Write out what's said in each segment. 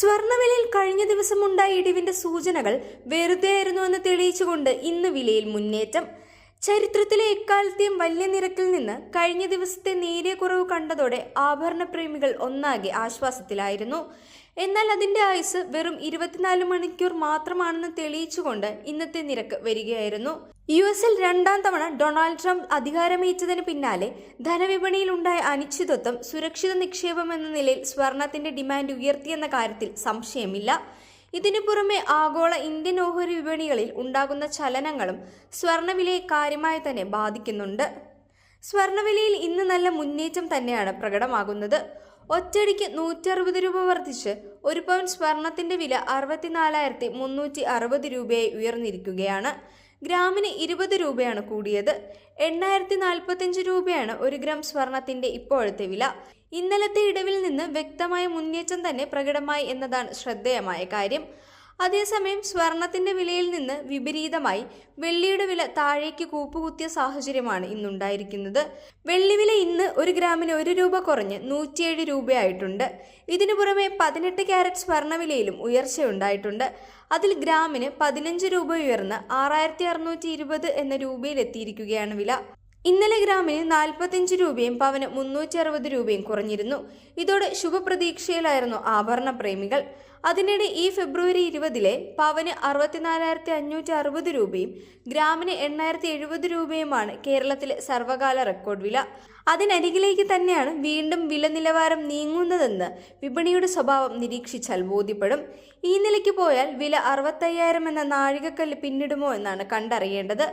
സ്വർണവിലയിൽ കഴിഞ്ഞ ദിവസം ഉണ്ടായ ഇടിവിന്റെ സൂചനകൾ വെറുതെയായിരുന്നുവെന്ന് തെളിയിച്ചുകൊണ്ട് ഇന്ന് വിലയിൽ മുന്നേറ്റം. ചരിത്രത്തിലെ എക്കാലത്തെയും വലിയ നിരക്കിൽ നിന്ന് കഴിഞ്ഞ ദിവസത്തെ നേരിയ കുറവ് കണ്ടതോടെ ആഭരണ പ്രേമികൾ ഒന്നാകെ ആശ്വാസത്തിലായിരുന്നു. എന്നാൽ അതിന്റെ ആയുസ് വെറും ഇരുപത്തിനാല് മണിക്കൂർ മാത്രമാണെന്ന് തെളിയിച്ചുകൊണ്ട് ഇന്നത്തെ നിരക്ക് വരികയായിരുന്നു. യു എസിൽ രണ്ടാം തവണ ഡൊണാൾഡ് ട്രംപ് അധികാരമേറ്റതിന് പിന്നാലെ ധനവിപണിയിൽ ഉണ്ടായ അനിശ്ചിതത്വം സുരക്ഷിത നിക്ഷേപം എന്ന നിലയിൽ സ്വർണത്തിന്റെ ഡിമാൻഡ് ഉയർത്തിയെന്ന കാര്യത്തിൽ സംശയമില്ല. ഇതിനു പുറമെ ആഗോള ഇന്ത്യൻ ഓഹരി വിപണികളിൽ ഉണ്ടാകുന്ന ചലനങ്ങളും സ്വർണവിലയെ കാര്യമായി തന്നെ ബാധിക്കുന്നുണ്ട്. സ്വർണവിലയിൽ ഇന്ന് നല്ല മുന്നേറ്റം തന്നെയാണ് പ്രകടമാകുന്നത്. ഒറ്റയടിക്ക് നൂറ്ററുപത് രൂപ വർദ്ധിച്ച് ഒരു പവൻ സ്വർണത്തിന്റെ വില അറുപത്തിനാലായിരത്തി മുന്നൂറ്റി അറുപത് രൂപയായി ഉയർന്നിരിക്കുകയാണ്. ഗ്രാമിന് ഇരുപത് രൂപയാണ് കൂടിയത്. എണ്ണായിരത്തി നാൽപ്പത്തിയഞ്ച് രൂപയാണ് ഒരു ഗ്രാം സ്വർണത്തിന്റെ ഇപ്പോഴത്തെ വില. ഇന്നലത്തെ ഇടവിൽ നിന്ന് വ്യക്തമായ മുന്നേറ്റം തന്നെ പ്രകടമായി എന്നതാണ് ശ്രദ്ധേയമായ കാര്യം. അതേസമയം സ്വർണത്തിന്റെ വിലയിൽ നിന്ന് വിപരീതമായി വെള്ളിയുടെ വില താഴേക്ക് കൂപ്പുകുത്തിയ സാഹചര്യമാണ് ഇന്നുണ്ടായിരിക്കുന്നത്. വെള്ളിവില ഇന്ന് ഒരു ഗ്രാമിന് ഒരു രൂപ കുറഞ്ഞ് നൂറ്റിയേഴ് രൂപയായിട്ടുണ്ട്. ഇതിനു പുറമെ പതിനെട്ട് ക്യാരറ്റ് സ്വർണവിലയിലും ഉയർച്ചയുണ്ടായിട്ടുണ്ട്. അതിൽ ഗ്രാമിന് പതിനഞ്ച് രൂപ ഉയർന്ന് ആറായിരത്തി അറുന്നൂറ്റി ഇരുപത് എന്ന രൂപയിലെത്തിയിരിക്കുകയാണ് വില. ഇന്നലെ ഗ്രാമിന് നാൽപ്പത്തിയഞ്ച് രൂപയും പവന് മുന്നൂറ്റി അറുപത് രൂപയും കുറഞ്ഞിരുന്നു. ഇതോടെ ശുഭപ്രതീക്ഷയിലായിരുന്നു ആഭരണ പ്രേമികൾ. അതിനിടെ ഈ ഫെബ്രുവരി ഇരുപതിലെ പവന് അറുപത്തിനാലായിരത്തി അഞ്ഞൂറ്റി അറുപത് രൂപയും ഗ്രാമിന് എണ്ണായിരത്തി എഴുപത് രൂപയുമാണ് കേരളത്തിലെ സർവകാല റെക്കോർഡ് വില. അതിനരികിലേക്ക് തന്നെയാണ് വീണ്ടും വില നിലവാരം നീങ്ങുന്നതെന്ന് വിപണിയുടെ സ്വഭാവം നിരീക്ഷിച്ചാൽ ബോധ്യപ്പെടും. ഈ നിലയ്ക്ക് പോയാൽ വില അറുപത്തയ്യായിരം എന്ന നാഴികക്കല്ല് പിന്നിടുമോ എന്നാണ് കണ്ടറിയേണ്ടത്.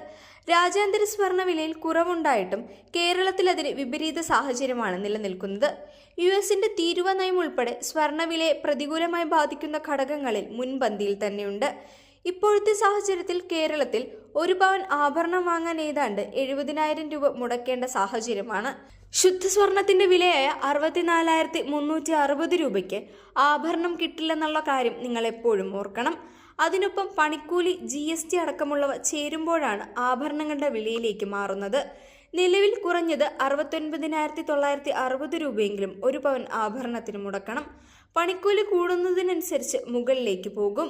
രാജ്യാന്തര സ്വർണ വിലയിൽ കുറവുണ്ടായിട്ടും കേരളത്തിൽ അതിന് വിപരീത സാഹചര്യമാണ് നിലനിൽക്കുന്നത്. യു എസിന്റെ തീരുവ നയം ഉൾപ്പെടെ സ്വർണവിലയെ പ്രതികൂലമായി ബാധിക്കുന്ന ഘടകങ്ങളിൽ മുൻപന്തിയിൽ തന്നെയുണ്ട്. ഇപ്പോഴത്തെ സാഹചര്യത്തിൽ കേരളത്തിൽ ഒരു പവൻ ആഭരണം വാങ്ങാൻ ഏതാണ്ട് എഴുപതിനായിരം രൂപ മുടക്കേണ്ട സാഹചര്യമാണ്. ശുദ്ധ സ്വർണത്തിന്റെ വിലയായ അറുപത്തിനാലായിരത്തി മുന്നൂറ്റി അറുപത് രൂപയ്ക്ക് ആഭരണം കിട്ടില്ലെന്നുള്ള കാര്യം നിങ്ങൾ എപ്പോഴും ഓർക്കണം. അതിനൊപ്പം പണിക്കൂലി ജി എസ് ടി അടക്കമുള്ളവ ചേരുമ്പോഴാണ് ആഭരണങ്ങളുടെ വിലയിലേക്ക് മാറുന്നത്. നിലവിൽ കുറഞ്ഞത് അറുപത്തൊൻപതിനായിരത്തി തൊള്ളായിരത്തി അറുപത് രൂപയെങ്കിലും ഒരു പവൻ ആഭരണത്തിന് മുടക്കണം. പണിക്കൂലി കൂടുന്നതിനനുസരിച്ച് മുകളിലേക്ക് പോകും.